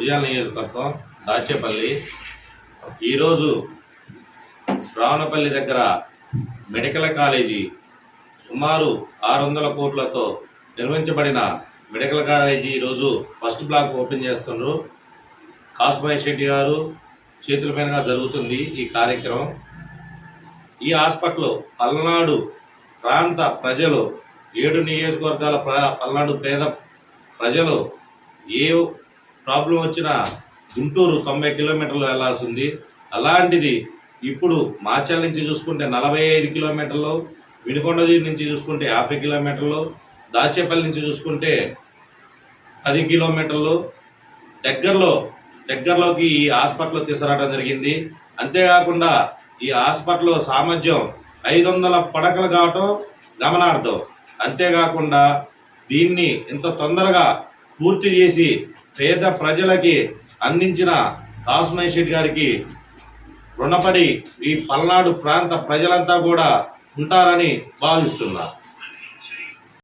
నంద్యాల నియోజకవర్గం దాచేపల్లి. ఈరోజు రావణపల్లి దగ్గర మెడికల్ కాలేజీ సుమారు ఆరు వందల కోట్లతో నిర్మించబడిన మెడికల్ కాలేజీ ఈరోజు ఫస్ట్ బ్లాక్ ఓపెన్ చేస్తున్నారు కాసుభాయ్ శెట్టి గారు చేతుల పైన జరుగుతుంది ఈ కార్యక్రమం. ఈ హాస్పిటల్ పల్నాడు ప్రాంత ప్రజలు ఏడు నియోజకవర్గాల ప్ర పల్నాడు పేద ప్రజలు ఏ ప్రాబ్లం వచ్చిన గుంటూరు తొంభై కిలోమీటర్లు వెళ్ళాల్సి ఉంది అలాంటిది ఇప్పుడు మాచల్ నుంచి చూసుకుంటే నలభై ఐదు కిలోమీటర్లు వినుకొండగిరి నుంచి చూసుకుంటే యాభై కిలోమీటర్లు దాచేపల్లి నుంచి చూసుకుంటే పది కిలోమీటర్లు. దగ్గరలో దగ్గరలోకి ఈ హాస్పిటల్ తీసుకురావడం జరిగింది. అంతేకాకుండా ఈ హాస్పిటల్ సామర్థ్యం ఐదు వందల పడకలు కావటం గమనార్థం అంతేకాకుండా దీన్ని ఇంత తొందరగా పూర్తి చేసి పేద ప్రజలకి అందించిన కాసుమయ్య శెట్టి గారికి రుణపడి ఈ పల్నాడు ప్రాంత ప్రజలంతా కూడా ఉంటారని భావిస్తున్నారు